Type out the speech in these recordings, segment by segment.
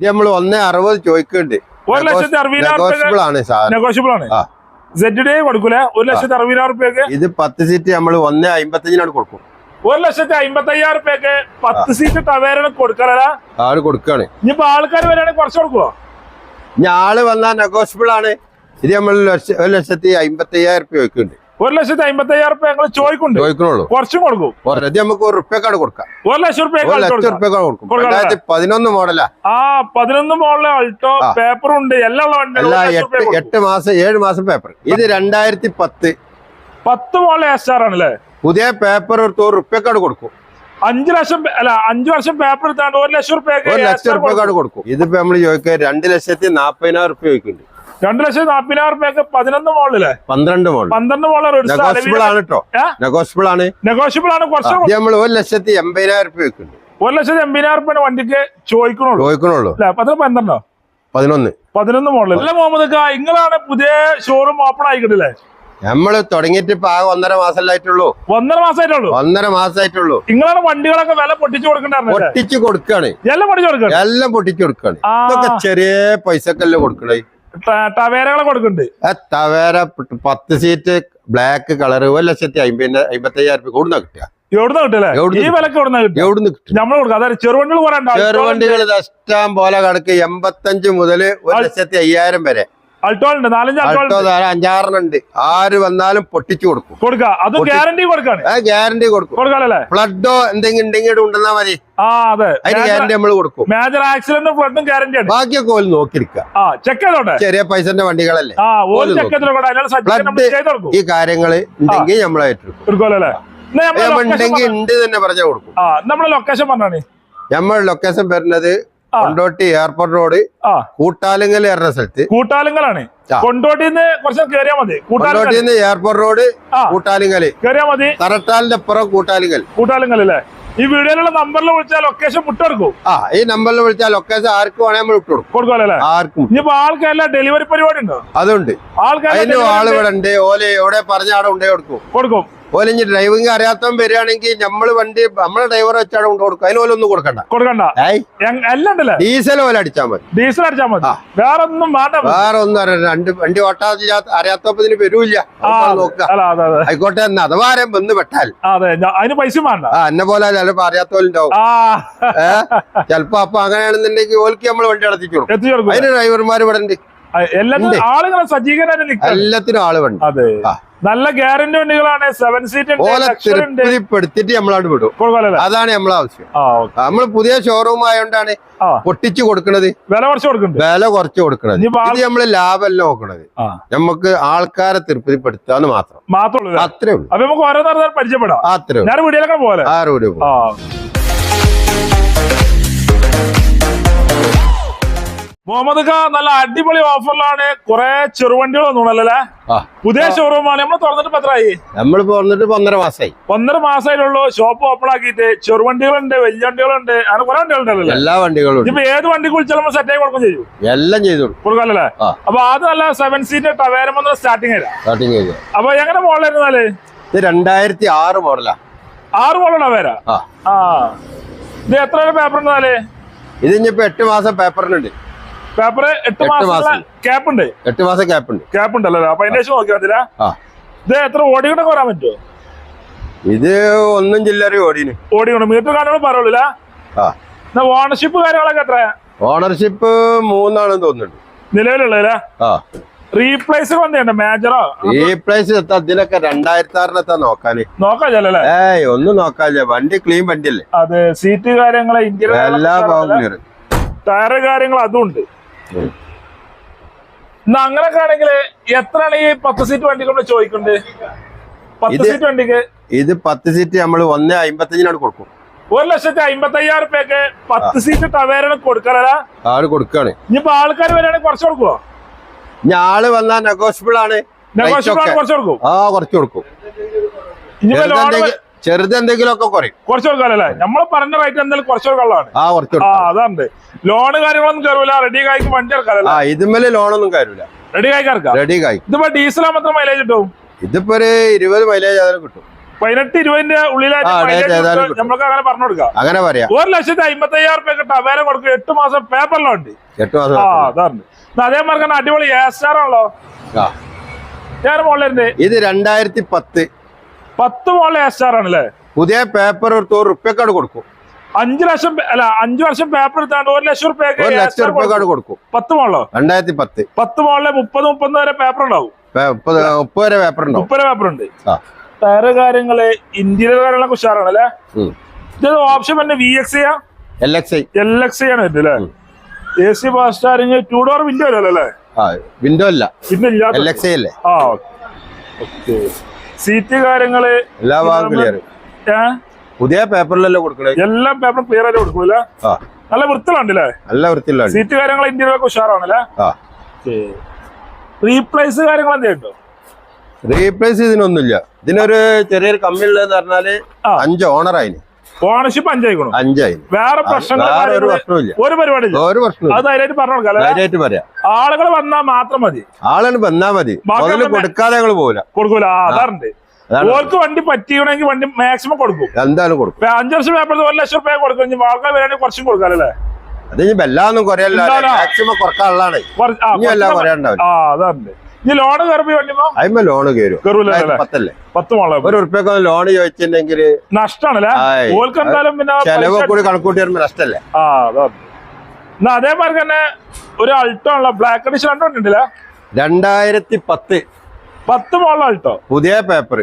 ഇത് നമ്മൾ ഒന്നേ അറുപത് ചോദിക്കുന്നുണ്ട് ഒരു ലക്ഷത്തി അറുപതിനായിരം ആണ് നെഗോഷ്യബിൾ ആണ്. ഡേ കൊടുക്കൂലേ? ഒരു ലക്ഷത്തി അറുപതിനായിരം റുപ്യക്ക്? ഇത് പത്ത് സീറ്റ് നമ്മൾ ഒന്നേ അമ്പത്തഞ്ചിനാണ് കൊടുക്കും. ഒരു ലക്ഷത്തി അമ്പത്തി അയ്യായിരം റുപ്യക്ക് പത്ത് സീറ്റ് ടവേരാണ് കൊടുക്കാനല്ല ആൾ കൊടുക്കാണ്. ഇനിയിപ്പോ ആൾക്കാർ വരികയാണെങ്കിൽ കുറച്ച് കൊടുക്കുവോ? ഇനി ആൾ വന്നാൽ നെഗോഷ്യബിൾ ആണ്. ഇത് നമ്മൾ ഒരു ലക്ഷത്തി അമ്പത്തി അയ്യായിരം റുപ്യ ചോദിക്കുന്നുണ്ട് ഒരു ലക്ഷത്തി അമ്പത്തി അയ്യായിരം റുപ്യ ഞങ്ങൾ ചോദിക്കുന്നുണ്ട്. ചോദിക്കണുള്ളൂ. കുറച്ചും കൊടുക്കും. ഇത് നമുക്ക് ഒരു റുപ്യക്കാട് കൊടുക്കാം. ഒരു ലക്ഷം റുപ്യ കൊടുക്കും. രണ്ടായിരത്തി പതിനൊന്ന് മോഡലാ. ആ പതിനൊന്ന് മോഡലെ അൾട്ടോ. പേപ്പറും ഉണ്ട്. എല്ലാം എട്ട് മാസം ഏഴ് മാസം പേപ്പർ ഇത് രണ്ടായിരത്തി പത്ത്. പത്ത് മോഡലെ എസ് ആർ ആണല്ലേ പുതിയ പേപ്പർ ഒരു ഒരു റുപ്യക്കാട് കൊടുക്കും. അഞ്ചു ലക്ഷം അല്ല അഞ്ചു വർഷം പേപ്പർ എടുത്താണ്ട് ഒരു ലക്ഷം റുപ്യ ഒരു ലക്ഷം റുപ്യക്കാട് കൊടുക്കും. ഇതിപ്പോ നമ്മൾ ചോദിക്കുക രണ്ട് ലക്ഷത്തി നാപ്പതിനായിരം റുപ്യ ചോദിക്കുന്നുണ്ട്. രണ്ട് ലക്ഷത്തി നാപ്പതിനായിരം റുപ്യക്ക് പതിനൊന്ന് മോളിലെ. പന്ത്രണ്ട് മോൾ. പന്ത്രണ്ട് മോളർ ഒരു നെഗോഷ്യബിൾ ആണ് കേട്ടോ? നെഗോഷ്യബിൾ ആണ്. നെഗോഷ്യബിൾ ആണ് കുറച്ച് നമ്മൾ ഒരു ലക്ഷത്തി എൺപതിനായിരം റുപ്യ വെക്കുന്നുണ്ട്. ഒരു ലക്ഷത്തി എൺപതിനായിരം റുപ്യ വണ്ടിക്ക് ചോദിക്കണുള്ളൂ. ചോദിക്കണുള്ളൂ. അല്ലെ? പന്ത്രണ്ടോ? പതിനൊന്ന്. പതിനൊന്ന് മോളിൽ അല്ല മുഹമ്മദ് ഖാ നിങ്ങളാണ് പുതിയ ഷോറൂം ഓപ്പൺ ആയിക്കിട്ടില്ലേ നമ്മൾ തുടങ്ങിയിട്ട് ഇപ്പൊ ആകെ ഒന്നര മാസമല്ലായിട്ടുള്ളൂ. ഒന്നര മാസമായിട്ടുള്ളൂ? ഒന്നര മാസമായിട്ടുള്ളൂ. നിങ്ങളാണ് വണ്ടികളൊക്കെ വില പൊട്ടിച്ചു കൊടുക്കണ്ടായിരുന്നു പൊട്ടിച്ചു കൊടുക്കാണ്. എല്ലാം പൊട്ടിച്ചു കൊടുക്കണം? എല്ലാം പൊട്ടിച്ചു കൊടുക്കാണ്. ഇതൊക്കെ ചെറിയ പൈസക്കല്ലേ കൊടുക്കണേ? ടവേരകളെ കൊടുക്കുന്നുണ്ട്. ടവേര പത്ത് സീറ്റ് ബ്ലാക്ക് കളർ ഒരു ലക്ഷത്തി അമ്പതിന്റെ അമ്പത്തി അയ്യായിരം രൂപ കൂടുന്ന കിട്ടുക. എവിടുന്ന് കിട്ടില്ലേ ഈ വിലക്ക് എവിടുന്ന കിട്ടും എവിടുന്ന് കിട്ടും? നമ്മൾ കൊടുക്കാം. അതായത് ചെറുവണ്ടികൾ കുറെ ചെറുവണ്ടികൾ ഇഷ്ടം പോലെ കണക്ക് എൺപത്തഞ്ച് മുതൽ ഒരു ലക്ഷത്തി അയ്യായിരം വരെ. അൾട്ടോ ഉണ്ട് നാലഞ്ച് അൾട്ടോ ഉണ്ട് ആര് വന്നാലും പൊട്ടിച്ചു കൊടുക്കും. കൊടുക്കാം? അത് ഗ്യാരണ്ടി കൊടുക്കാണ്. ഗ്യാരണ്ടി കൊടുക്കും. കൊടുക്കാല്ലേ ഫ്ലഡോ എന്തെങ്കിലും ഉണ്ടെങ്കിൽ ഉണ്ടെന്നാ മതി. ആ അതെ. അതിന് ഗ്യാരണ്ടി നമ്മൾ കൊടുക്കും. മേജർ ആക്സിഡന്റും ഫ്ലഡും ഗ്യാരണ്ടി ആണ്. ബാക്കിയൊക്കെ ഓൽ നോക്കിയിരിക്കുക ആ ചെക്ക് ചെയ്തോട്ടെ? ചെറിയ പൈസന്റെ വണ്ടികളല്ലേ? കൊടുക്കും. ഈ കാര്യങ്ങൾ ഉണ്ടെങ്കിൽ നമ്മളായിട്ട് കൊടുക്കുമല്ലോ ഉണ്ടെങ്കിൽ ഉണ്ട് തന്നെ പറഞ്ഞാൽ കൊടുക്കും. നമ്മുടെ ലൊക്കേഷൻ പറഞ്ഞാണ് നമ്മൾ ലൊക്കേഷൻ വരുന്നത്. കൊണ്ടോട്ടി എയർപോർട്ട് റോഡ് ആ. കൂട്ടാലിങ്കൽ എറണ സ്ഥലത്ത്. കൂട്ടാലിങ്കലാണ്. കൊണ്ടോട്ടിന്ന് കുറച്ച് കേറിയാ മതി. നിന്ന് എയർപോർട്ട് റോഡ് കൂട്ടാലിങ്കൽ കേറിയാ മതി. തറട്ടാലിന്റെ അപ്പുറം കൂട്ടാലിങ്കൽ കൂട്ടാലിങ്കൽ അല്ലേ? ഈ വീഡിയോയിലുള്ള നമ്പറിൽ വിളിച്ചാൽ ലൊക്കേഷൻ വിട്ടുകൊടുക്കും ആ ഈ നമ്പറിൽ വിളിച്ചാൽ ലൊക്കേഷൻ ആർക്കും വേണേ നമ്മൾ ഇട്ട് കൊടുക്കും ആർക്കും ഇനിയിപ്പോ ആൾക്കാരെല്ലാം ഡെലിവറി പരിപാടി ഉണ്ടോ? അതുണ്ട്. ആൾക്കാരെ അതിനും ആൾ ഇവിടെ ഉണ്ട്. ഓലെ എവിടെ പറഞ്ഞ അവിടെ ഉണ്ടേ കൊടുക്കും. കൊടുക്കും. ഓൽ ഇനി ഡ്രൈവിംഗ് അറിയാത്തവൻ വരികയാണെങ്കിൽ നമ്മൾ വണ്ടി നമ്മളെ ഡ്രൈവർ വെച്ചാണ് കൊണ്ട് കൊടുക്കുക. അതിന് ഓലൊന്നും കൊടുക്കണ്ട. കൊടുക്കണ്ട. ഉണ്ടല്ലേ? ഡീസൽ ഓല അടിച്ചാൽ മതി. ഡീസൽ അടിച്ചാൽ മതി. വേറെ ഒന്നും വേണ്ട. വേറെ ഒന്നും അറിയാം രണ്ട് വണ്ടി ഓട്ടാത്ത അറിയാത്തപ്പോ ഇതിന് വരൂല്ല. നോക്കുക. ആയിക്കോട്ടെ എന്ന്. അഥവാ ആരെയും വന്ന് പെട്ടാൽ. അതിന് പൈസ വേണ്ട. ആ എന്നെ പോലെ ചിലപ്പോ അറിയാത്തവരുണ്ടാവും. ചിലപ്പോ അപ്പൊ അങ്ങനെയാണെന്നുണ്ടെങ്കിൽ ഓൽക്ക് നമ്മൾ വണ്ടി കൊടുക്കും എത്തിച്ചു അതിന് ഡ്രൈവർമാർ ഇവിടെ ഉണ്ട്. എല്ലാത്തിനും. ആളുകളെ സജ്ജീകരണം എല്ലാത്തിനും ആൾ വേണ്ട അതെ. നല്ല ഗ്യാരണ്ടി വണ്ടികളാണ് സെവൻ സീറ്റ് നമ്മളവിടെ വിടും. അതാണ് നമ്മളെ ആവശ്യം. നമ്മൾ പുതിയ ഷോറൂം ആയതുകൊണ്ടാണ് പൊട്ടിച്ചു കൊടുക്കണത്. വില കുറച്ച് കൊടുക്കുന്നത് വില കുറച്ച് കൊടുക്കണത്. ഇത് നമ്മൾ ലാഭമല്ല നോക്കണത്. നമുക്ക് ആൾക്കാരെ തൃപ്തിപ്പെടുത്താന്ന് മാത്രം. മാത്രമേ ഉള്ളൂ അത്രേ ഉള്ളൂ. അപ്പൊ നമുക്ക് ഓരോ പരിചയപ്പെടാം. അത്രേ ഉള്ളൂ. ഞാൻ വീടുകളൊക്കെ പോലെ ആറ് മുഹമ്മദ് ഖാ നല്ല അടിപൊളി ഓഫറിലാണ് കുറെ ചെറുവണ്ടികൾ വന്നുള്ളല്ലേ ആ. പുതിയ ഷോറൂമാണ് നമ്മൾ തുറന്നിട്ട് പത്രമായി എത്രയായി നമ്മൾ ഇപ്പൊ ഒന്നര മാസമായി ഒന്നര മാസമായിട്ടുള്ളൂ ഷോപ്പ് ഓപ്പൺ ആക്കിയിട്ട് ചെറുവണ്ടികളുണ്ട് വലിയ വണ്ടികളുണ്ട് അങ്ങനെ കുറെ വണ്ടികളുണ്ടല്ലോ എല്ലാ വണ്ടികളും ഇപ്പൊ ഏത് വണ്ടി കുളിച്ചാലും നമ്മൾ സെറ്റ് ആയി കൊടുക്കും ചെയ്യും? എല്ലാം ചെയ്തു കൊടുക്കും കൊടുക്കാല്ലേ. അപ്പൊ അത് നല്ല സെവൻ സീറ്റ് ടവേരം സ്റ്റാർട്ടിങ് വരാം സ്റ്റാർട്ടിങ് ചെയ്തു അപ്പൊ എങ്ങനെ മോളായിരുന്നാൽ ഇത് രണ്ടായിരത്തി ആറ് മോഡലാ ആറ് മോഡൽ ടവേര ആ. ആ. ഇത് എത്ര പേപ്പർ ഉണ്ടാൽ ഇത് ഇനിയിപ്പോ എട്ട് മാസം പേപ്പറിനുണ്ട് പേപ്പർ എട്ട് മാസം. ക്യാപ്പ് ഉണ്ട്. എട്ട് മാസം ക്യാപ്പ് ഉണ്ട്. ക്യാപ്പ് ഉണ്ടല്ലോ അപ്പൊ അതിന്റെ ശേഷം മതില്ല ഇത് എത്ര ഓടി കൊണ്ടൊക്കെ വരാൻ പറ്റുമോ ഇത് ഒന്നും ചില്ലറി ഓടിന്. ഓടി കൊണ്ട്? മീറ്റർ കാണുമ്പോൾ പറയുള്ളൂ ഓണർഷിപ്പ് കാര്യങ്ങളൊക്കെ എത്രയാ ഓണർഷിപ്പ് മൂന്നാണെന്ന് തോന്നുന്നുണ്ട്. നിലവിലുള്ള റീപ്ലേസ് വന്നിട്ടുണ്ട്? മേജറോ റീപ്ലേസ് ഇതിലൊക്കെ രണ്ടായിരത്തി ആറിനെത്താ നോക്കാന്. നോക്കാല്ലേ ഏയ് ഒന്നും നോക്കാല്ലേ വണ്ടി ക്ലീൻ വണ്ടിയല്ലേ. അതെ സീറ്റ് കാര്യങ്ങളെ ഇന്ത്യ എല്ലാ ടയർ ടയറ് കാര്യങ്ങൾ അതും ഉണ്ട്. എന്നാ അങ്ങനൊക്കെ ആണെങ്കിൽ എത്രയാണ് ഈ പത്ത് സീറ്റ് വണ്ടി നമ്മൾ ചോദിക്കുന്നത് പത്ത് സീറ്റ് വണ്ടിക്ക്? ഇത് പത്ത് സീറ്റ് നമ്മൾ ഒന്നേ അമ്പത്തഞ്ചിനാണ് കൊടുക്കും. ഒരു ലക്ഷത്തി അമ്പത്തി അയ്യായിരം റുപ്യക്ക് പത്ത് സീറ്റ് ടവേരന് കൊടുക്കാനല്ല ആൾ കൊടുക്കാണ്. ഇനിയിപ്പോ ആൾക്കാർ വരികയാണെങ്കിൽ കുറച്ച് കൊടുക്കുവോ? ഇനി ആൾ വന്നാൽ നെഗോഷ്യബിൾ ആണ്. നെഗോഷ്യബിൾ. കുറച്ച് കൊടുക്കും. ആ കുറച്ച് കൊടുക്കും. ഇനിയിപ്പോ ലോൺ ചെറുതെന്തെങ്കിലും ഒക്കെ കുറയും കുറച്ച് കൊടുക്കാനല്ലേ നമ്മൾ പറഞ്ഞ റേറ്റ് എന്തായാലും കുറച്ച് കൊടുക്കാനുള്ളതാണ് ആ കുറച്ച് അതാണ്. ലോണ് കാര്യങ്ങളൊന്നും കയറൂല റെഡി കായ്ക്ക് വണ്ടി ഇറക്കാനല്ല ആ ഇതുമ്മൽ ലോണൊന്നും കയറൂല റെഡി കായ്ക്ക് റെഡി കായ് ഇതിപ്പോ ഡീസൽ മാത്രം മൈലേജ് കിട്ടും? ഇതിപ്പോ ഒരു ഇരുപത് മൈലേജ് അതിന് കിട്ടും. പതിനെട്ട് ഇരുപതിന്റെ ഉള്ളിലായിട്ട്. നമുക്ക് അങ്ങനെ പറഞ്ഞു കൊടുക്കാം. അങ്ങനെ പറയാം. ഒരു ലക്ഷത്തി അമ്പത്തി അയ്യായിരം റുപ്യ കിട്ടാം വേറെ കൊടുക്കും. എട്ട് മാസം പേപ്പറിലോ ഉണ്ട്. എട്ട് മാസം ആ അതാണ്. അതേമാതിരി അടിപൊളി ആ. ഞാൻ മോളിലുണ്ട് ഇത് രണ്ടായിരത്തി പത്ത്. പത്ത് മോളിൽ ഏസ്റ്റാർ ആണല്ലേ പുതിയ പേപ്പർ എടുത്ത് ഒരു റുപ്യക്കാട് കൊടുക്കും. അഞ്ചു ലക്ഷം അല്ല അഞ്ചു വർഷം പേപ്പർ എടുത്താണ്ട് ഒരു ലക്ഷം റുപ്യ ലക്ഷം റുപ്യക്കാട് കൊടുക്കും. പത്ത് മോളോ രണ്ടായിരത്തി പത്ത് പത്ത് മോളിലെ മുപ്പത് മുപ്പത് വരെ പേപ്പർ ഉണ്ടാവും. മുപ്പത് വരെ പേപ്പർ ഉണ്ടാവും. മുപ്പത് പേപ്പർ ഉണ്ട്. ആ. ടയറ് കാര്യങ്ങൾ ഇന്ത്യയിലെ കാര്യങ്ങളൊക്കെ ഉഷാറാണ് അല്ലേ. ഇത് ഓപ്ഷൻ തന്നെ V X L X L X ആണ് വരുന്നത് അല്ലേ? A C fast two door window അല്ലല്ലേ അല്ലേ? വിൻഡോ അല്ല. പിന്നെ ഇല്ലാത്ത എൽ എക്സ് അല്ലേ? ആ ഓക്കെ. സീറ്റ് കാര്യങ്ങൾ എല്ലാ ഭാഗം ക്ലിയർ? പുതിയ പേപ്പറിലല്ലേ കൊടുക്കണേ? എല്ലാ പേപ്പറും ക്ലിയർ ആയിട്ട് കൊടുക്കൂല നല്ല വൃത്തിലുണ്ടല്ലേ നല്ല വൃത്തിയിലാണ് സീറ്റ് കാര്യങ്ങൾ ഇന്ത്യയിലൊക്കെ ഉഷാറാണല്ലേ? റീപ്ലേസ് കാര്യങ്ങൾ എന്തെയുണ്ടോ റീപ്ലേസ് ഇതിനൊന്നുമില്ല. ഇതിനൊരു ചെറിയൊരു കമ്മി ഉള്ളതെന്ന് പറഞ്ഞാൽ. അഞ്ച് ഓണർ ആയിന് ഓണർഷിപ്പ് അഞ്ചായിക്കണോ. അഞ്ചായി. വേറെ പ്രശ്നങ്ങൾ ഒരു പ്രശ്നമില്ല ഒരു പരിപാടി ഒരു പ്രശ്നം അത് ധൈര്യമായിട്ട് പറഞ്ഞു പറയാം. ആളുകൾ വന്നാൽ മാത്രം മതി. ആളുകൾ വന്നാൽ മതി. കൊടുക്കാതെ ഞങ്ങൾ കൊടുക്കൂല. അതാറുണ്ട്. ഓർക്ക് വണ്ടി പറ്റിയണമെങ്കിൽ വണ്ടി മാക്സിമം കൊടുക്കും. എന്തായാലും കൊടുക്കും. അഞ്ചു വർഷം പേപ്പർ ഒരു ലക്ഷം റുപ്യ കൊടുക്കും. ആൾക്കാർ വരാണെങ്കിൽ കുറച്ചും കൊടുക്കാല്ലേ അത് ഇനി വല്ലാതൊന്നും കുറയല്ലോ. മാക്സിമം കുറക്കാനുള്ളതാണ്. ഇനി എല്ലാം ആ അതാറുണ്ട്. ഇനി ലോണ് അതിന്മേ ലോണ് കയറും പത്തല്ലേ? പത്ത് മോളെ ഒരു ഉറുപ്പ്യൊക്കെ ലോൺ ചോദിച്ചിട്ടുണ്ടെങ്കിൽ. ഓർക്ക് എന്തായാലും പിന്നെ ചെലവ് കൂടി കണക്കൂട്ടി വരുമ്പോ നഷ്ടല്ലേ? ആ അതാണ് എന്നാ അതേമാതിരി തന്നെ ഒരു അൾട്ടോ ഉള്ള ബ്ലാക്ക് അഡിഷൻ അൾട്ടോ ഉണ്ടല്ലേ? രണ്ടായിരത്തി പത്ത് പത്ത് മോള അൾട്ടോ? പുതിയ പേപ്പർ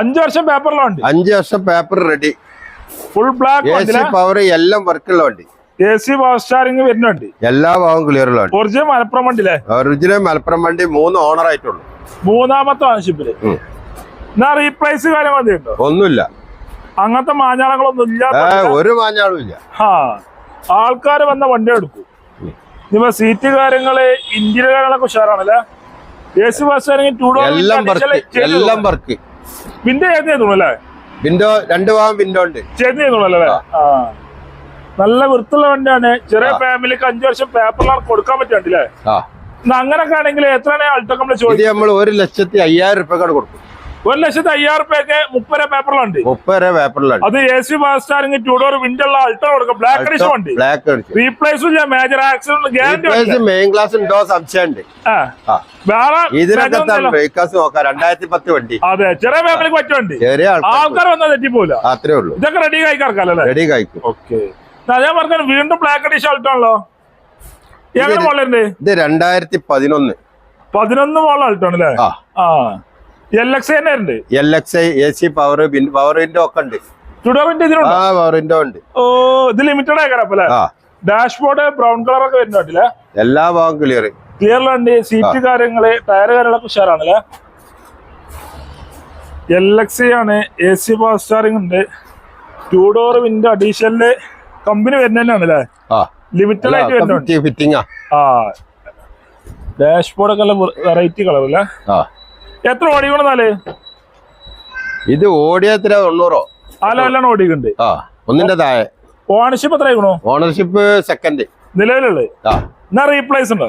അഞ്ചു വർഷം പേപ്പറിലുണ്ട് അഞ്ചു അഞ്ച് വർഷം paper ready. Full black power എല്ലാം വർക്കുള്ള വണ്ടി. എ സി പവർ സ്റ്റാറിംഗ് വരുന്നുണ്ട്. എല്ലാ ഭാഗവും ക്ലിയർ ഉള്ള വണ്ടി. ഒറിജിനൽ മലപ്പുറം അല്ലേ? ഒറിജിനൽ മലപ്പുറം വണ്ടി മൂന്ന് ഓണർ ആയിട്ടുള്ളൂ. മൂന്നാമത്തെ ഓണർഷിപ്പിൽ. എന്നാ റീപ്ലേസ് കാര്യങ്ങൾ എന്തെയുണ്ടോ ഒന്നുമില്ല. അങ്ങനത്തെ മാഞ്ഞാളങ്ങളൊന്നും ഇല്ല ഒരു മാഞ്ഞാളും ഇല്ല. ആ ആൾക്കാർ വന്ന വണ്ടി എടുക്കും. ഇപ്പൊ സീറ്റ് കാര്യങ്ങൾ ഇന്ത്യയിലെ കാര്യങ്ങളൊക്കെ ഉഷാറാണല്ലേ? എ സി ബസ് ആണെങ്കിൽ ടൂ എല്ലാം വർക്ക് വിൻഡോ ചേർന്ന് ചെയ്തോളൂ അല്ലേ? വിൻഡോ രണ്ട് ഭാഗം വിൻഡോ ഉണ്ട്. ചേർന്ന് ചെയ്തോളൂ അല്ലേ? ആ. നല്ല വൃത്തിയുള്ള വണ്ടിയാണ്. ചെറിയ ഫാമിലിക്ക് അഞ്ചു വർഷം പേപ്പറിലാണ് കൊടുക്കാൻ എന്നാ അങ്ങനൊക്കെ ആണെങ്കിൽ എത്രയാണ് അൾട്ടോ നമ്മൾ ഒരു ലക്ഷത്തി അയ്യായിരം റുപ്യക്കാട് കൊടുക്കും. ഒരു ലക്ഷത്തി അയ്യായിരം രൂപയ്ക്ക് മുപ്പത് പേപ്പറിലുണ്ട് മുപ്പത് പേപ്പറിലുണ്ട് പേപ്പറിലാണ് അത് A C steering two door window ഉള്ള അൾട്ടോ കൊടുക്കാം ബ്ലാക്ക് അഡിഷൻ വണ്ടി ബ്ലാക്ക് റീപ്ലേസ് ഇല്ല major accident guarantee main glass ഉണ്ടോ. സംശയമുണ്ട് വേറെ ഇതിനൊക്കെ രണ്ടായിരത്തി പത്ത് വണ്ടി. അതെ. ചെറിയ ഫാമിലിക്ക് ആൾക്കാർ ആൾക്കാർ വന്നാൽ തെറ്റിപ്പോല അത്രേ ഉള്ളൂ. ഇതൊക്കെ റെഡി കഴിക്കാർക്കല്ലേ റെഡി കഴിക്കും ഓക്കെ ഞാൻ പറഞ്ഞ വീണ്ടും ബ്ലാക്ക് അഡീഷ് ആൾട്ടാണല്ലോ എങ്ങനെ മോളുണ്ട് ഇത് രണ്ടായിരത്തി പതിനൊന്ന്. പതിനൊന്ന് മോള അൾട്ടാണ് അല്ലേ? ആ. എൽ എക്സ് തന്നെ ഉണ്ട് L X I A C power power window ഒക്കെ ഉണ്ട്. ഓ ഇത് ലിമിറ്റഡ് ഡാഷ്ബോർഡ് ബ്രൗൺ കളർ ഒക്കെ വരുന്നുണ്ടല്ലേ എല്ലാ ഭാഗം ക്ലിയർ ക്ലിയറിലുണ്ട് സീറ്റ് കാര്യങ്ങൾ ടയർ കാര്യങ്ങളൊക്കെ ഉഷാറാണല്ലേ എൽ എക്സ് ആണ് എ സി പവർ സ്റ്റാറിംഗ് ഉണ്ട്. Two door window additional company വരുന്നതന്നെയാണ് അല്ലേ ലിമിറ്റഡ് ആയിട്ട് വരുന്നുണ്ട്. ഫിറ്റിംഗ് ആ. ഡാഷ്ബോർഡ് ഒക്കെ വെറൈറ്റി കളർ അല്ലേ? എത്ര ഓടിക്കണെന്നാൽ? ഇത് ഓടിയത്ര തൊണ്ണൂറോ? ലെവലാണ് ഓടിക്കുന്നുണ്ട്. ആ ഒന്നിന്റെ താഴെ. ഓണർഷിപ്പ് എത്ര ആയിക്കണോ? ഓണർഷിപ്പ് സെക്കൻഡ് നിലവിലുള്ളത്? ആ. എന്നാ റീപ്ലേസ് ഉണ്ടോ?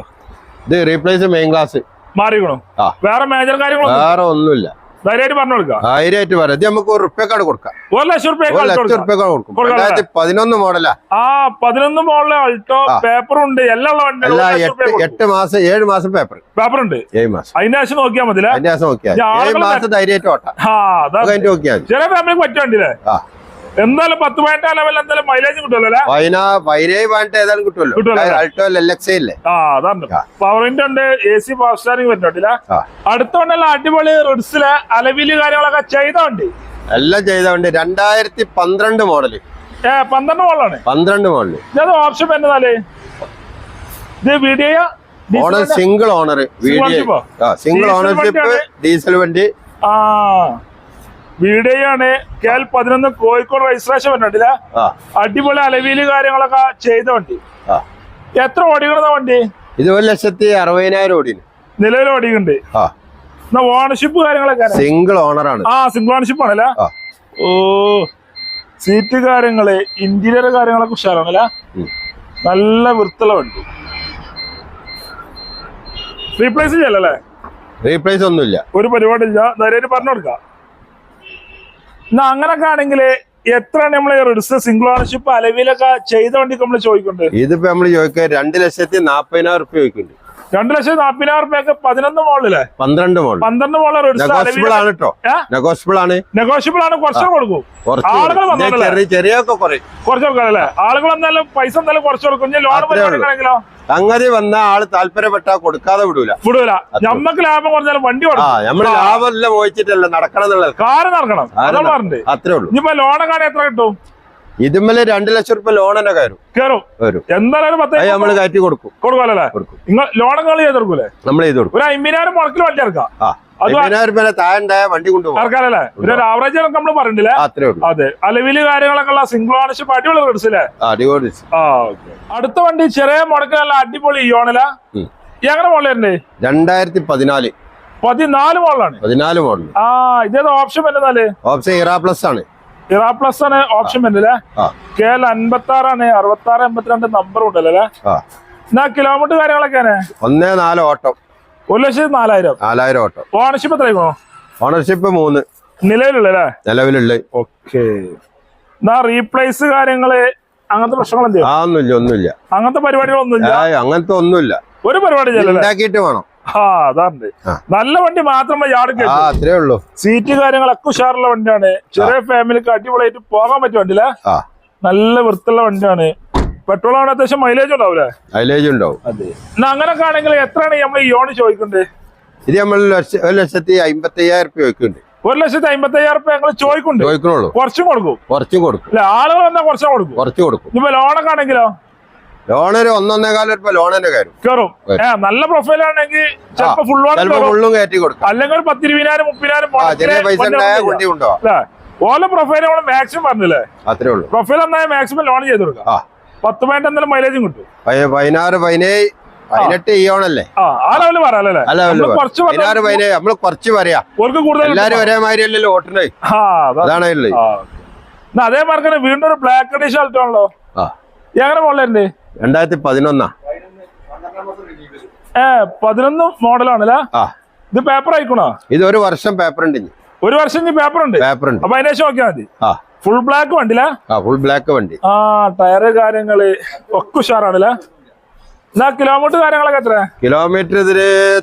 ഇത് റീപ്ലേസ് മെയിൻ ക്ലാസ് മാറിക്കണോ? വേറെ മേജർ കാര്യങ്ങളോ വേറെ ഒന്നുമില്ല. ധൈര്യമായിട്ട് പറഞ്ഞു കൊടുക്കാം ആയിരമായിട്ട് പറയാം. ഇത് നമുക്ക് ഒരു റുപ്യക്കാട് കൊടുക്കാം. ഒരു ലക്ഷം റുപ്യ ഒരു ലക്ഷം റുപ്യക്കാട് കൊടുക്കും. കൊടുക്കാം. രണ്ടായിരത്തി പതിനൊന്ന് മോഡലാ. ആ പതിനൊന്ന് മോളിലെ അൾട്ടോ ആ. പേപ്പർ ഉണ്ട്. എല്ലാം ഉള്ള വണ്ടി അല്ല എട്ട് എട്ട് മാസം ഏഴ് മാസം പേപ്പർ പേപ്പർ ഉണ്ട്. ഏഴ് മാസം. അതിന്റെ ആവശ്യം നോക്കിയാൽ മതി അതിന്റെ ദിവസം നോക്കിയാൽ ഈ ആളുകൾ ഏഴ് മാസം ധൈര്യമായിട്ട് ഓട്ടാം. ആ അതാ അത് കഴിഞ്ഞിട്ട് നോക്കിയാൽ മതി. ചെറിയ ഫാമിലിക്ക് പറ്റുണ്ടില്ലേ എന്തായാലും പത്ത് പതിനെട്ടാം ലെവൽ എന്തായാലും മൈലേജ് കിട്ടുമല്ലോ അല്ലേ? വൈരേ വാങ്ങിട്ട് ഏതായാലും കിട്ടുമല്ലോ. അൾട്ടോ എൽ എക്സ് ഇല്ലേ ആ അതാണ്. പവറിന്റെ ഉണ്ട് എ സി പവർ സ്റ്റാറിംഗ് വരുന്നുണ്ടല്ലേ അടുത്തോണ്ടല്ല അടിപൊളി റിഡ്സിലെ അലവിൽ കാര്യങ്ങളൊക്കെ ചെയ്തോണ്ട്. എല്ലാം ചെയ്തോണ്ട് രണ്ടായിരത്തി പന്ത്രണ്ട് മോഡൽ ഏ പന്ത്രണ്ട് മോഡലാണ് പന്ത്രണ്ട് മോഡൽ ഇത് ഓപ്ഷൻ വരുന്നതാൽ ഇത് video owner single owner video single ownership diesel വണ്ടി. ആ. വീഡിയോ ആണ് കെ എൽ പതിനൊന്ന് കോഴിക്കോട് രജിസ്ട്രേഷൻ വന്നിട്ടില്ല. അടിപൊളി അലവിയിൽ കാര്യങ്ങളൊക്കെ ചെയ്ത വണ്ടി. എത്ര ഓടികളതാ വണ്ടി? ഇത് ഒരു ലക്ഷത്തി അറുപതിനായിരം ഓടി നിലവിൽ ഓടിയുണ്ട് ഓണർഷിപ്പ് കാര്യങ്ങളൊക്കെ? സിംഗിൾ ഓണറാണ് ആ സിംഗിൾ ഓണർഷിപ്പ് ആണല്ല? ഓ സീറ്റ് കാര്യങ്ങൾ ഇന്റീരിയർ കാര്യങ്ങളൊക്കെ ഉഷാറാണല്ല? നല്ല വൃത്തിയുള്ള വണ്ടി. റീപ്ലേസ് ചെയ്യല്ലേ? റീപ്ലേസ് ഒന്നുമില്ല. ഒരു പരിപാടിയില്ല. ധൈര്യം പറഞ്ഞു കൊടുക്കാം. എന്നാ അങ്ങനൊക്കെ ആണെങ്കിൽ എത്രയാണ് നമ്മൾ റിഡ്സ് സിംഗിൾ ഓണർഷിപ്പ് അലവിലൊക്കെ ചെയ്ത വണ്ടിക്ക് നമ്മൾ ചോദിക്കുന്നുണ്ട് ഇതിപ്പോ നമ്മൾ ചോദിക്കുക രണ്ട് ലക്ഷത്തി നാപ്പതിനായിരം റുപ്യ ചോദിക്കുന്നുണ്ട് രണ്ട് ലക്ഷത്തി നാപ്പതിനായിരം റുപ്യൊക്കെ പതിനൊന്ന് മോളിലേ. പന്ത്രണ്ട് മോൾ പന്ത്രണ്ട് മോളെ റിഡ്സ് നെഗോഷ്യബിൾ ആണ് കേട്ടോ? നെഗോഷ്യബിൾ ആണ്. നെഗോഷ്യബിൾ ആണ്. കുറച്ച് കൊടുക്കും. ആളുകൾ ചെറിയൊക്കെ കുറയും. കുറച്ച് കൊടുക്കാനല്ലേ ആളുകൾ എന്നാലും പൈസ എന്തായാലും കുറച്ച് കൊടുക്കും. ലോൺ അത്രേ അങ്ങനെ വന്ന ആൾ താല്പര്യപ്പെട്ടാ കൊടുക്കാതെ വിടൂല. വിടൂല. നമ്മക്ക് ലാഭം കുറഞ്ഞാലും വണ്ടി നമ്മൾ ലാഭമെല്ലാം മോഹിച്ചിട്ടല്ല നടക്കണം. എന്നുള്ളത് കാറ് നടക്കണം അത്രേ ഉള്ളൂ. ഇനിയിപ്പോ ലോണൊക്കെ എത്ര കിട്ടും? ഇതുമ്മൽ രണ്ടു ലക്ഷം റുപ്യ ലോൺ തന്നെ കയറും. വരും. എന്തായാലും പത്ത് നമ്മൾ കയറ്റി കൊടുക്കും. കൊടുക്കാമല്ലേ? കൊടുക്കും. നിങ്ങൾ ലോണൊക്കെ ചെയ്ത് കൊടുക്കൂലേ? നമ്മൾ ചെയ്ത് കൊടുക്കും. ഒരു അമ്പതിനായിരം മുടക്കിൽ വണ്ടി ഇറക്കാം വണ്ടി അലവിൽ കാര്യങ്ങളൊക്കെ സിംഗിൾ ഓണർഷിപ്പ് അടിപൊളി ഓക്കെ. അടുത്ത വണ്ടി ചെറിയ മുടക്കല്ല അടിപൊളി ഇയോണല. എങ്ങനെ മോളിലുണ്ട് രണ്ടായിരത്തി പതിനാല്. പതിനാല് മോളിലാണ് പതിനാല് മോഡൽ ആ ഇതേത് ഓപ്ഷൻ വരുന്നാൽ ഓപ്ഷൻ ഇറാ പ്ലസ് ആണ്. ഇറാ പ്ലസ് ആണ് ഓപ്ഷൻ വരുന്നില്ലേ കെ എൽ അൻപത്തി ആറാണ് അറുപത്തി ആറ് എൺപത്തിരണ്ട് നമ്പർ ഉണ്ടല്ലേ എന്നാ കിലോമീറ്റർ കാര്യങ്ങളൊക്കെയാണ് ഒന്നേ നാല് ഓട്ടം. ഒരു ലക്ഷത്തി നാലായിരം. നാലായിരം ഓട്ടം. ഓണർഷിപ്പ് എത്രയോ ഓണർഷിപ്പ് മൂന്ന്. നിലവിലുള്ളല്ലേ നിലവിലുള്ള ഓക്കെ എന്നാ റീപ്ലേസ് കാര്യങ്ങൾ അങ്ങനത്തെ പ്രശ്നങ്ങൾ എന്ത് ആ ഒന്നുമില്ല ഒന്നുമില്ല. അങ്ങനത്തെ പരിപാടികളൊന്നുമില്ല? അങ്ങനത്തെ ഒന്നുമില്ല. ഒരു പരിപാടി ഉണ്ടാക്കിയിട്ട് വേണം. ആ. നല്ല വണ്ടി മാത്രമേ യാർഡ് അത്രേ ഉള്ളൂ. സീറ്റ് കാര്യങ്ങളൊക്കെ ഉഷാറുള്ള വണ്ടിയാണ്. ചെറിയ ഫാമിലിക്ക് അടിപൊളിയായിട്ട് പോകാൻ പറ്റും വണ്ടിയില്ലേ? നല്ല വൃത്തിയുള്ള വണ്ടിയാണ്. പെട്രോൾ ആണ് അത്യാവശ്യം മൈലേജ് ഉണ്ടാവൂലേ? മൈലേജ് ഉണ്ടാവും. അതെ. എന്നാ അങ്ങനൊക്കെ ആണെങ്കിൽ എത്രയാണ് നമ്മൾ ഈ ഓണ് ചോദിക്കുന്നത് ഇത് നമ്മൾ ഒരു ലക്ഷത്തി അമ്പത്തി അയ്യായിരം റുപ്യ ചോദിക്കുന്നുണ്ട് ഒരു ലക്ഷത്തി അമ്പത്തി അയ്യായിരം റുപ്യ ഞങ്ങൾ ചോദിക്കുന്നുണ്ട് ചോദിക്കുന്നുള്ളൂ കുറച്ചും കൊടുക്കും. കുറച്ചും കൊടുക്കും. അല്ലെ ആളുകൾ വന്നാൽ കുറച്ചും കൊടുക്കും. കുറച്ച് കൊടുക്കും. ഇപ്പൊ ലോണൊക്കെ ആണെങ്കിലോ? ലോൺ ഒരു ഒന്നൊന്നേകാലം കയറും കയറും നല്ല പ്രൊഫൈൽ ആണെങ്കിൽ ചിലപ്പോ ഫുള്ളും കയറ്റി കൊടുക്കും. അല്ലെങ്കിൽ ഒരു പത്തിരുപതിനായിരം മുപ്പതിനായിരം ചെറിയ പൈസ കുട്ടി. കൊണ്ടുപോവാം ഓല പ്രൊഫൈൽ നമ്മൾ മാക്സിമം പറഞ്ഞില്ലേ? അത്രേ ഉള്ളൂ. പ്രൊഫൈൽ എന്നായ മാക്സിമം ലോൺ ചെയ്ത് കൊടുക്കാം. പത്ത് പോയിന്റ് എന്തായാലും മൈലേജും കിട്ടും. പതിനാറ് പതിനേഴ് പതിനെട്ട് ചെയ്യണല്ലേ ആ പതിനാറ് പതിനേഴ് നമ്മൾ കുറച്ച് പറയാ. എല്ലാരും ഒരേ മാതിരി അല്ലല്ലോ അതേ. മാർക്കാണ് വീണ്ടും ഒരു ബ്ലാക്ക് അഡീഷൻ ആണല്ലോ എങ്ങനെ മോഡലുണ്ട് രണ്ടായിരത്തി പതിനൊന്നാ ഏ പതിനൊന്ന് മോഡലാണല്ലേ? ഇത് പേപ്പർ ആയിക്കണോ? ഇത് ഒരു വർഷം പേപ്പർ ഉണ്ട് ഒരു വർഷം ഇനി പേപ്പർ ഉണ്ട്? പേപ്പർ ഉണ്ട്. അപ്പൊ അതിനെ നോക്കിയാൽ മതി. ആ. ഫുൾ ബ്ലാക്ക് വണ്ടി ആ ഫുൾ ബ്ലാക്ക് വണ്ടി. ആ ടയറ് കാര്യങ്ങൾ ഒക്കെ ഉഷാറാണല്ലേ? എന്നാ കിലോമീറ്റർ കാര്യങ്ങളൊക്കെ എത്ര കിലോമീറ്റർ ഇതിൽ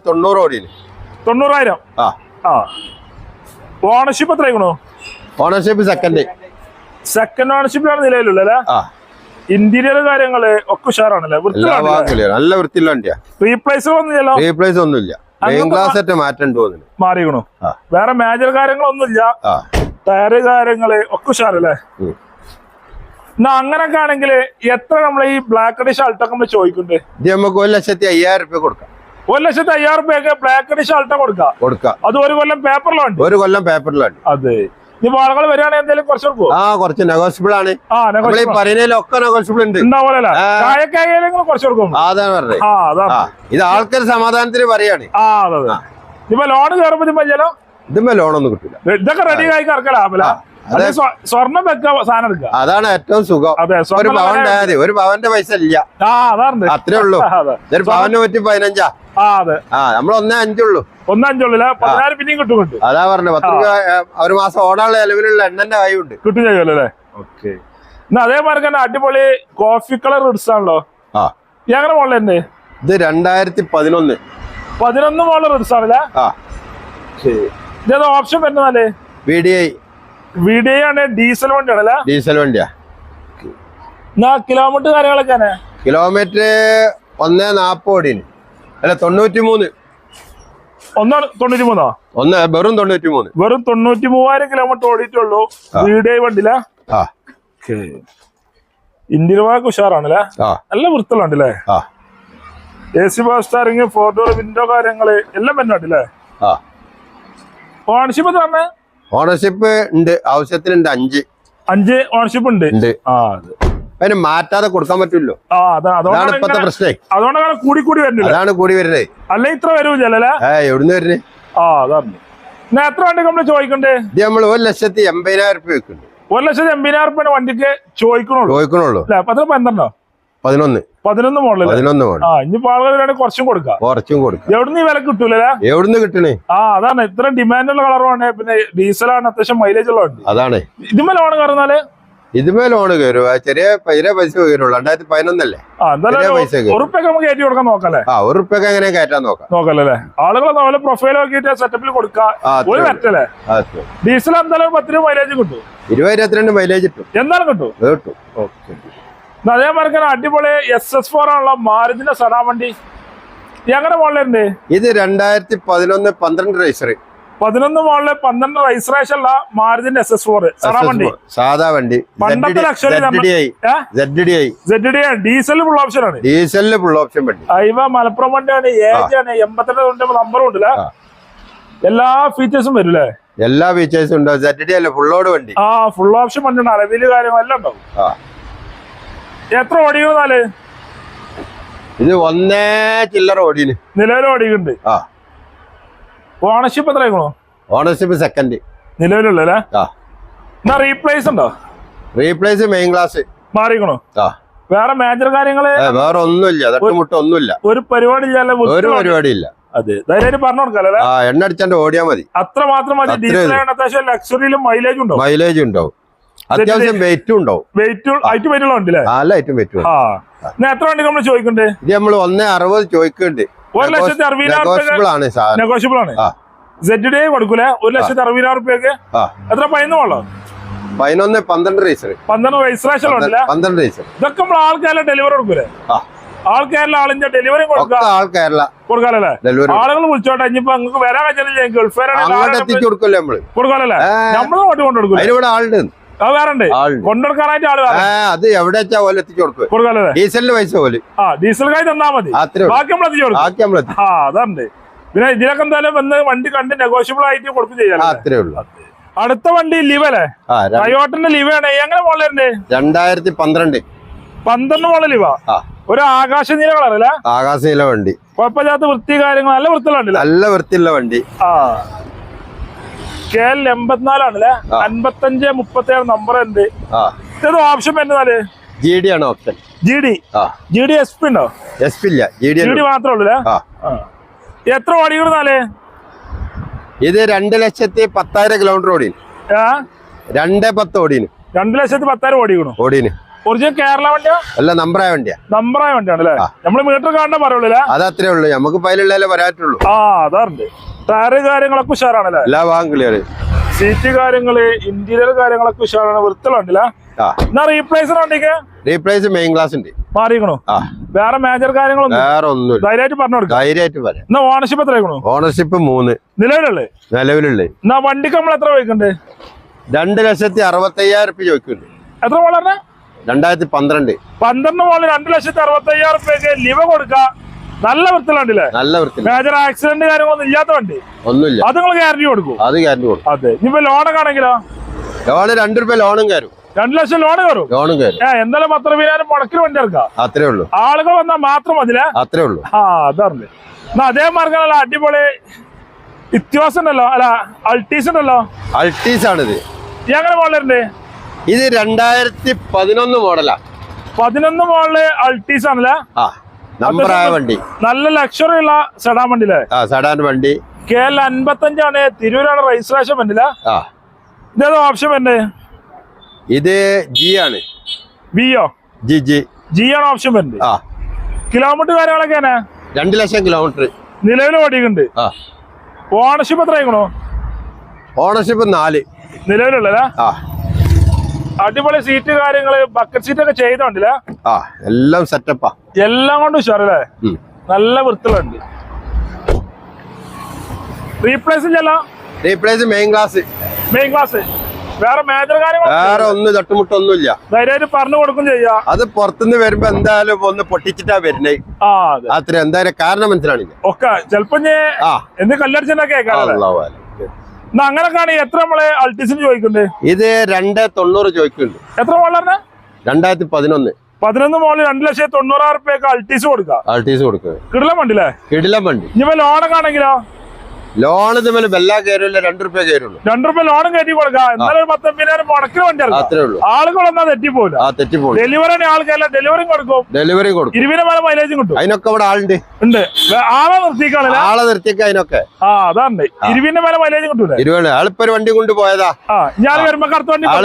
തൊണ്ണൂറ് കോടി തൊണ്ണൂറായിരം? ആ. ആ. ഓണർഷിപ്പ് എത്ര ആയിക്കണോ ഓണർഷിപ്പ് സെക്കൻഡ് സെക്കൻഡ് ഓണർഷിപ്പിലാണ് ആ. ഇന്റീരിയർ കാര്യങ്ങൾ ഒക്കെ ഉഷാറാണല്ലേ. നല്ല വൃത്തിയുള്ള വണ്ടിയാ. റീപ്ലേസ് ഒന്നുമില്ലല്ലോ? റീപ്ലേസ് ഒന്നുമില്ല. ഗ്ലാസ് മാറ്റം തോന്നുന്നു. വേറെ മേജർ കാര്യങ്ങളൊന്നുമില്ല. ടയറ് കാര്യങ്ങൾ ഒക്കെ ഉഷാറല്ലേ. എന്നാ അങ്ങനൊക്കെ ആണെങ്കിൽ എത്ര നമ്മൾ ഈ ബ്ലാക്ക് അടി ഷർട്ടൊക്കെ നമ്മൾ ചോദിക്കുന്നുണ്ട്? നമുക്ക് ഒരു ലക്ഷത്തി അയ്യായിരം റുപ്യ കൊടുക്കാം. ഒരു ലക്ഷത്തി അയ്യായിരം റുപ്യൊക്കെ ബ്ലാക്ക് അടി അൾട്ട കൊടുക്കാം. കൊടുക്കാം. അത് ഒരു കൊല്ലം പേപ്പറിലുണ്ട് ഒരു കൊല്ലം പേപ്പറിലുണ്ട് അതെ. വരികയാണെങ്കിൽ എന്തെങ്കിലും കുറച്ച് ആ കുറച്ച് നെഗോഷ്യബിൾ ആണ്. പറയുന്നതിലൊക്കെ നെഗോഷ്യബിൾ ഉണ്ട്. ചായക്കായാലും കുറച്ച് കൊടുക്കും. അതാണ് പറഞ്ഞത്. ഇത് ആൾക്കാർ സമാധാനത്തിന് പറയാണ്. ആ അതെ ഇപ്പൊ ലോൺ കയറുമ്പോ ഇതുമ്മേ ലോണൊന്നും കിട്ടില്ല ഇതൊക്കെ റെഡി ആയി കറക്കലാമല്ല സ്വർണം വെക്ക സാധനം എടുക്കുക അതാണ് ഏറ്റവും സുഖം. ഒരു ഭവന്റെ മതി. ഒരു പവന്റെ പൈസ ഇല്ല. അത്രേ ഉള്ളൂ. ഒരു പവന് പറ്റി പതിനഞ്ചാ. ആ നമ്മൾ ഒന്നേ അഞ്ചുള്ളൂ. ഒന്നഞ്ചുള്ളില്ല പതിനായിരം പിന്നെയും കിട്ടുന്നുണ്ട്. കിട്ടും അതാ പറഞ്ഞു പത്ത് രൂപ ഒരു മാസം ഓടാനുള്ള ചെലവിലുള്ള എണ്ണന്റെ കൈയുണ്ട് കിട്ടും ചെയ്യുമല്ലോ അല്ലേ? ഓക്കെ. എന്നാ അതേമാതിരി തന്നെ അടിപൊളി കോഫി കളർ റിഡ്സ് ആണല്ലോ. ആ. എങ്ങനെ മോളിൽ തന്നെ? ഇത് രണ്ടായിരത്തി പതിനൊന്ന്. പതിനൊന്ന് മോളിൽ റിഡ്സ് ആണല്ലേ? ആ. ഇതേത് ഓപ്ഷൻ വരുന്നതല്ലേ വി ഡി ഐ വീഡിയോ ആണ് ഡീസൽ വണ്ടിയാണല്ലേ? ഡീസൽ വണ്ടിയാ. എന്നാ കിലോമീറ്റർ കാര്യങ്ങളൊക്കെ കിലോമീറ്റർ ഒന്നേ നാപ്പോടിന് അല്ല തൊണ്ണൂറ്റി മൂന്ന് ഒന്നാണ് തൊണ്ണൂറ്റി മൂന്നോ ഒന്ന് വെറും തൊണ്ണൂറ്റി മൂന്ന് വെറും തൊണ്ണൂറ്റി മൂവായിരം കിലോമീറ്റർ ഓടിയിട്ടുള്ളൂ വീഡിയോ വണ്ടില ഇന്ത്യൻ ഭാഗം ഉഷാറാണല്ലേ? നല്ല വൃത്തിലുണ്ടല്ലേ? A C bus steering four door window കാര്യങ്ങൾ എല്ലാം ആ. ഓണർഷിപ്പ് ഓണർഷിപ്പ് ഉണ്ട് ആവശ്യത്തിനുണ്ട് അഞ്ച്. അഞ്ച് ഓണർഷിപ്പ് ഉണ്ട്. ഉണ്ട്. ആ അത്. അതിന് മാറ്റാതെ കൊടുക്കാൻ പറ്റുമല്ലോ അതാണ് ഇപ്പത്തെ പ്രശ്നേ. അതുകൊണ്ടാണ് കൂടി കൂടി വരുന്നത്. അതാണ് കൂടി വരുന്നത്. അല്ലെ ഇത്ര വരൂല്ലേ ഏ എവിടുന്ന് വരുന്നത് ആ അതാണ് എത്ര വണ്ടി നമ്മൾ ചോദിക്കണ്ടേ? ഇത് നമ്മൾ ഒരു ലക്ഷത്തി എൺപതിനായിരം രൂപ വെക്കുന്നുണ്ട്. ഒരു ലക്ഷത്തി എൺപതിനായിരം രൂപ വണ്ടിക്ക് ചോദിക്കണുള്ളൂ. ചോദിക്കണുള്ളൂ. പത്ത് പന്ത്രണ്ടോ? പതിനൊന്ന്. പതിനൊന്ന് മോഡൽ പതിനൊന്ന് മോഡൽ ആ ഇനിയിപ്പോ ആളുകൾ കുറച്ചും കൊടുക്കാം. കുറച്ചും കൊടുക്കാം. എവിടുന്ന് ഈ വില കിട്ടൂലേ? എവിടുന്ന് കിട്ടണേ? ആ അതാണ്. ഇത്ര ഡിമാൻഡുള്ള കളറുമാണ് പിന്നെ ഡീസലാണ് അത്യാവശ്യം മൈലേജ് ഉള്ള വണ്ടി. അതാണ്. ഇതുമ്മേ കാരണം കയറുന്നാൽ ഇതുമേ ലോണ് കയറും ചെറിയ ചെറിയ പൈസ കയറുള്ളൂ രണ്ടായിരത്തി പതിനൊന്നല്ലേ? ചെറിയ പൈസ. ഉറുപ്പൊക്കെ നമുക്ക് കയറ്റി കൊടുക്കാൻ നോക്കല്ലേ ആ എങ്ങനെ കയറ്റാൻ നോക്കാം? നോക്കല്ലേ ആളുകളെ നല്ല പ്രൊഫൈൽ നോക്കിയിട്ട് സെറ്റപ്പിൽ കൊടുക്കാം ഡീസൽ എന്തായാലും ഒരു പത്ത് രൂപ മൈലേജ് കിട്ടും. ഇരുപത് ഇരുപത്തിരണ്ട് മൈലേജ് കിട്ടും. എന്തായാലും കിട്ടും. അത് കിട്ടും എന്നാ അതേമാതിരി തന്നെ അടിപൊളി എസ് എസ് ഫോർ ആണല്ലോ മാരുതിന്റെ സദാ വണ്ടി. എങ്ങനെ മോളിലുണ്ട് ഇത് രണ്ടായിരത്തി പതിനൊന്ന് പന്ത്രണ്ട് റേസർ പതിനൊന്ന് മോളിൽ പന്ത്രണ്ട് രജിസ്ട്രേഷൻ ഉള്ള മാരുതിന്റെ എസ് എസ് ഫോർ വണ്ടി. സാധാ വണ്ടി. പണ്ടത്തെ ലക്ഷറി ഡീസൽ ഫുൾ ഓപ്ഷൻ ആണ്. ഡീസലിൽ ഫുൾ ഓപ്ഷൻ വണ്ടി. അയവ മലപ്പുറം വണ്ടിയാണ് ഏജ് ആണ് എൺപത്തെട്ട് തൊണ്ട് നമ്പറും ഉണ്ടല്ലേ. എല്ലാ ഫീച്ചേഴ്സും വരില്ലേ? എല്ലാ ഫീച്ചേഴ്സും ഉണ്ടാവും സെഡ് ഡി അല്ല ഫുള്ളോട് വണ്ടി? ആ ഫുൾ ഓപ്ഷൻ വണ്ടി ഉണ്ട്. അളവിൽ കാര്യങ്ങളെല്ലാം ഉണ്ടാവും. എത്ര ഓടിയോ നാല്? ഇത് ഒന്നേ ചില്ലറ ഓടിയിൽ നിലവിൽ ഓടിയുണ്ട് ആ. ഓണർഷിപ്പ് എത്ര ആയിക്കണോ? ഓണർഷിപ്പ് സെക്കൻഡ് നിലവിലുള്ള എന്നാ റീപ്ലേസ് ഉണ്ടോ? റീപ്ലേസ് മെയിൻ ക്ലാസ് മാറിക്കണോ? ആ. വേറെ മേജർ കാര്യങ്ങൾ? വേറെ ഒന്നുമില്ല. തട്ടുമുട്ട ഒന്നുമില്ല ഒരു പരിപാടി ഇല്ല ഒരു പരിപാടിയില്ല. അതെ. ധൈര്യമായിട്ട് പറഞ്ഞു കൊടുക്കാല്ലേ ആ എണ്ണ അടിച്ചാണ്ട് ഓടിയാ മതി. അത്ര മാത്രം മതി. അത്യാവശ്യം ലക്ഷറിയിലും മൈലേജ് ഉണ്ടോ മൈലേജ് ഉണ്ടാവും. അത്യാവശ്യം വെയിറ്റും ഉണ്ടാവും. വെയിറ്റ് ഹൈറ്റ് വെയിറ്റ് ഉള്ള ഉണ്ടല്ലേ നല്ല ഐറ്റം വെയിറ്റും ആ. എത്ര വണ്ടി നമ്മൾ ചോദിക്കണ്ടേ ഇത് നമ്മൾ ഒന്നേ അറുപത് ചോദിക്കുന്നുണ്ട്. ഒരു ലക്ഷത്തി അറുപതിനായിരം നെഗോഷ്യബിൾ ആണ് ഡേ കൊടുക്കൂലേ? ഒരു ലക്ഷത്തി അറുപതിനായിരം റുപ്യക്ക്? എത്ര പതിനൊന്ന് വേണോ പതിനൊന്ന് പന്ത്രണ്ട് റേസർ പന്ത്രണ്ട് രജിസ്ട്രേഷൻ ഉണ്ടല്ലേ പന്ത്രണ്ട് റേസർ ഇതൊക്കെ നമ്മൾ ആൾക്കാരെ ഡെലിവറി കൊടുക്കൂലേ? ആൾക്കാരിലെ ആളിന്റെ ഡെലിവറി ഒക്കെ കൊടുക്കാം ആൾ കേരള ആളുകൾ വിളിച്ചോട്ടെ ഇനിയിപ്പോ നിങ്ങൾക്ക് വരാൻ വെച്ചാൽ ഗൾഫേരാണ് കൊടുക്കല്ലേ നമ്മൾ? കൊടുക്കാലല്ലേ? നമ്മൾ കൊണ്ടു അതിനിവിടെ ആളുണ്ട്. അത് വേറെ ഉണ്ട് കൊണ്ടുകൊടുക്കാനായിട്ട് ആൾ അത് എവിടെ വെച്ചാ പോലെ എത്തിച്ചു കൊടുക്കുക കൊടുക്കാലല്ലേ ഡീസലിന് പൈസ പോലെ ആ ഡീസൽ കായ് തന്നാ മതി. ബാക്കി നമ്മൾ എത്തിച്ചു കൊടുക്കും. ബാക്കി നമ്മൾ ആ അതാണ് പിന്നെ ഇതിനൊക്കെ എന്തായാലും വന്ന് വണ്ടി കണ്ട് നെഗോഷ്യബിൾ ആയിട്ട് കൊടുക്കും ആ, ചെയ്യാം അത്രേ ഉള്ളൂ. അടുത്ത വണ്ടി ലിവ് അല്ലേ? ടയോട്ടിന്റെ ടയോട്ടന്റെ ആണ്. എങ്ങനെ മോളിലുണ്ട് രണ്ടായിരത്തി പന്ത്രണ്ട് പന്ത്രണ്ട് മോളിൽ ലിവ ഒരു ആകാശ നീല കളറല്ല? ആകാശ നീല വണ്ടി. കുഴപ്പമില്ലാത്ത വൃത്തി കാര്യങ്ങൾ നല്ല വൃത്തിയുണ്ടല്ലേ നല്ല വൃത്തിയുള്ള വണ്ടി. ആ. കെ എൽ എൺപത്തിനാലാണല്ലേ? ആ. അൻപത്തഞ്ച് മുപ്പത്തി ഏഴ് നമ്പർ ഉണ്ട്. ആ. ഇത് ഓപ്ഷൻ എന്നാൽ ജി ഡി ആണ് option G D G D S P ഉണ്ടോ? എസ് പി ഇല്ല. ജി ഡി ജി ഡി മാത്രമേ ഉള്ളൂ ആ. എത്ര ഓടിക്കുന്നാൽ ഇത് രണ്ട് ലക്ഷത്തി പത്തായിരം കിലോമീറ്റർ ഓടി രണ്ട് പത്ത് ഓടീന്. രണ്ട് ലക്ഷത്തി പത്തായിരം ഓടിക്കണു? ഓടീന്. ഒറിജിനൽ കേരള വണ്ടിയാ? അല്ല നമ്പറായ വണ്ടിയാ. നമ്പറായ വണ്ടിയാണ് അല്ലേ? നമ്മൾ മീറ്റർ കാണാൻ പറയുള്ളൂ അത് അത്രേ ഉള്ളൂ. നമുക്ക് പതിലുള്ളതല്ലേ പറയാറ്റുള്ളൂ ആ അതാറുണ്ട്. ടയറ് കാര്യങ്ങളൊക്കെ ഉഷാറാണല്ലേ എല്ലാ ഭാഗം ക്ലിയർ സീറ്റ് കാര്യങ്ങൾ ഇന്റീരിയർ കാര്യങ്ങളൊക്കെ ഉഷാറാണ് വൃത്തിലുണ്ടല്ലേ എന്നാ റീപ്ലേസ് വണ്ടിക്ക് റീപ്ലേസ് മെയിൻ ക്ലാസ് ഉണ്ട്. വേറെ മേജർ കാര്യങ്ങളൊന്നും വേറെ ഒന്നുമില്ല. ധൈര്യമായിട്ട് പറഞ്ഞു കൊടുക്കാം. ധൈര്യമായിട്ട് പറയാം. എന്നാ ഓണർഷിപ്പ് ഓണർഷിപ്പ് മൂന്ന്. നിലവിലുള്ളേ? നിലവിലുള്ളേ. എന്നാ വണ്ടിക്ക് നമ്മൾ എത്ര ചോദിക്കണ്ടേ രണ്ട് ലക്ഷത്തി അറുപത്തയ്യായിരം റുപ്യ ചോദിക്കുന്നുണ്ട് എത്ര മോളെ രണ്ടായിരത്തി പന്ത്രണ്ട് പന്ത്രണ്ട് മോളിൽ രണ്ട് ലക്ഷത്തി അറുപത്തി അയ്യായിരം രൂപയ്ക്ക് ലിവ കൊടുക്ക. നല്ല വൃത്തിലുണ്ടല്ലേ നല്ല വൃത്തി മേജർ ആക്സിഡന്റ് കാര്യങ്ങളൊന്നും ഇല്ലാത്ത വണ്ടി. ഒന്നുമില്ല. അത് നിങ്ങൾ ഗ്യാരണ്ടി കൊടുക്കും. അത് ഗ്യാരണ്ടി കൊടുക്കും. അതെ. ഇനിയിപ്പോ ലോണൊക്കെ ആണെങ്കിലോ? ലോണ് രണ്ട് രൂപ ലോണും കയറും. രണ്ടു ലക്ഷം ലോൺ കയറും? ലോണും കയറും. എന്തായാലും പത്ര വീരാനും മുടക്കിൽ വണ്ടി ഇറക്കാം അത്രേ ഉള്ളൂ. ആളുകൾ വന്നാൽ മാത്രം മതിലേ അത്രേ ഉള്ളൂ. ആ അതറിഞ്ഞു. എന്നാ അതേ മാർഗമല്ല അടിപൊളി ഇത്യാസം ഉണ്ടല്ലോ. അല്ല അൾട്ടീസ് ഉണ്ടല്ലോ. അൾട്ടീസ് ആണിത് എങ്ങനെ മോളിലുണ്ട് ഇത് രണ്ടായിരത്തി പതിനൊന്ന് മോഡലാ. പതിനൊന്ന് മോഡൽ അൾട്ടീസ് ആണല്ലേ? ആ നമ്പറായ വണ്ടി. നല്ല ലക്ഷറി ഉള്ള സെഡാൻ വണ്ടി ആ സഡാൻ വണ്ടി. കെ എൽ അൻപത്തഞ്ചാണ് തിരൂരാണ് രജിസ്ട്രേഷൻ വണ്ടില്ല ആ. ഇതേത് ഓപ്ഷൻ വേണ്ടേ ഇത് ജി ആണ്. വിയോ ജി ജി ജി ആണ് ഓപ്ഷൻ വരുന്നത്. ആ. കിലോമീറ്റർ കാര്യങ്ങളൊക്കെ രണ്ടു ലക്ഷം കിലോമീറ്റർ നിലവിൽ ഓടിക്കുണ്ട് ആ. ഓണർഷിപ്പ് എത്ര ആയിക്കണോ ഓണർഷിപ്പ് നാല്. നിലവിലുള്ളതാ? ആ. അടിപൊളി സീറ്റ് കാര്യങ്ങൾ ബക്കറ്റ് സീറ്റ് ഒക്കെ ചെയ്തോണ്ടില്ല ആ എല്ലാം സെറ്റപ്പാ എല്ലാം കൊണ്ടും ഉഷാറല്ലേ? നല്ല വൃത്തിലുണ്ട് റീപ്ലേസ് ഇല്ലല്ലോ replace main glass main glass വേറെ മേജർ കാര്യങ്ങൾ വേറെ ഒന്ന് തട്ടുമുട്ടൊന്നുമില്ല. ധൈര്യമായിട്ട് പറഞ്ഞു കൊടുക്കും ചെയ്യാ. അത് പുറത്തുനിന്ന് വരുമ്പോ എന്തായാലും ഒന്ന് പൊട്ടിച്ചിട്ടാ വരുന്നേ. അത്ര എന്തായാലും കാരണം മനസ്സിലാണില്ല ഒക്കെ ചെലപ്പോ എന്ത് കല്ലടിച്ചൊക്കെ കേൾക്കാറല്ലേ? അള്ളാഹു അലം. അങ്ങനെ എത്ര നമ്മളെ അൾട്ടിസിന് ചോദിക്കണ്ടേ ഇത് രണ്ട് തൊണ്ണൂറ് ചോദിക്കുന്നുണ്ട്. എത്ര മോളാണ് രണ്ടായിരത്തി പതിനൊന്ന്. പതിനൊന്ന് മോളിൽ രണ്ട് ലക്ഷത്തി തൊണ്ണൂറായിരം റുപ്യക്ക് അൾട്ടീസ് കൊടുക്കാം. അൾട്ടീസ് കൊടുക്കുക കിടലം വണ്ടില്ലേ കിടിലം വണ്ടി. ഇനിയിപ്പോ ലോണൊക്കെ ആണെങ്കിലോ? ലോൺ ഇതുപോലെ ബെല്ലാ കയറില്ല രണ്ട് റുപ്യ കയറുള്ളൂ രണ്ടു രൂപ ലോണും കയറ്റി കൊടുക്കാം. എന്നാലും മുടക്കിന് അത്രേ ഉള്ളൂ. ആളുകളൊന്നും ആ തെറ്റിപ്പോയി ഡെലിവറി ആൾക്കല്ല ഡെലിവറി കൊടുക്കും. ഡെലിവറി കൊടുക്കും. ഇരുപതിന് മേലെ മൈലേജും കിട്ടും. അതിനൊക്കെ ഇവിടെ ആളുണ്ട്. ഉണ്ട്. ആളെ നിർത്തിക്കാണല്ലേ ആളെ അതിനൊക്കെ. ആ അതാണ് മേലെ മൈലേജും കിട്ടൂലേ? ഇരുപത് ആളിപ്പോ ഒരു വണ്ടി കൊണ്ട് പോയതാ. ഞാൻ വരുമ്പോ കറുത്ത വണ്ടി ആൾ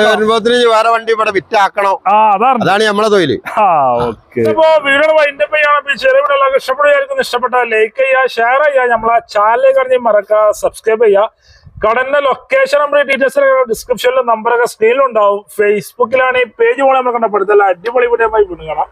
വേറെ വണ്ടി ഇവിടെ വിറ്റാക്കണം. ആ അതാണ് അതാണ് നമ്മളെ തൊഴിൽ. ആ ഓക്കെ. ഇപ്പോ വീഡിയോ വൈൻഡപ്പ് ചെയ്യണം ഈ ചെറിയ വീഡിയോ എല്ലാവർക്കും ഇഷ്ടപ്പെടുകയായിരിക്കും. ഇഷ്ടപ്പെട്ട ലൈക്ക് ചെയ്യുക ഷെയർ ചെയ്യുക. നമ്മളെ ചാനലിൽ കഴിഞ്ഞ് മറക്കുക സബ്സ്ക്രൈബ് ചെയ്യുക കടന്റെ ലൊക്കേഷൻ നമ്മുടെ ഡീറ്റെയിൽസ് ഡിസ്ക്രിപ്ഷനിലും നമ്പറൊക്കെ സ്ക്രീനിലുണ്ടാവും ഫേസ്ബുക്കിലാണ് ഈ പേജ് പോലെ നമ്മൾ കണ്ടപ്പെടുത്തല്ല അടിപൊളി വീഡിയോ വീണ്ടും കാണാം.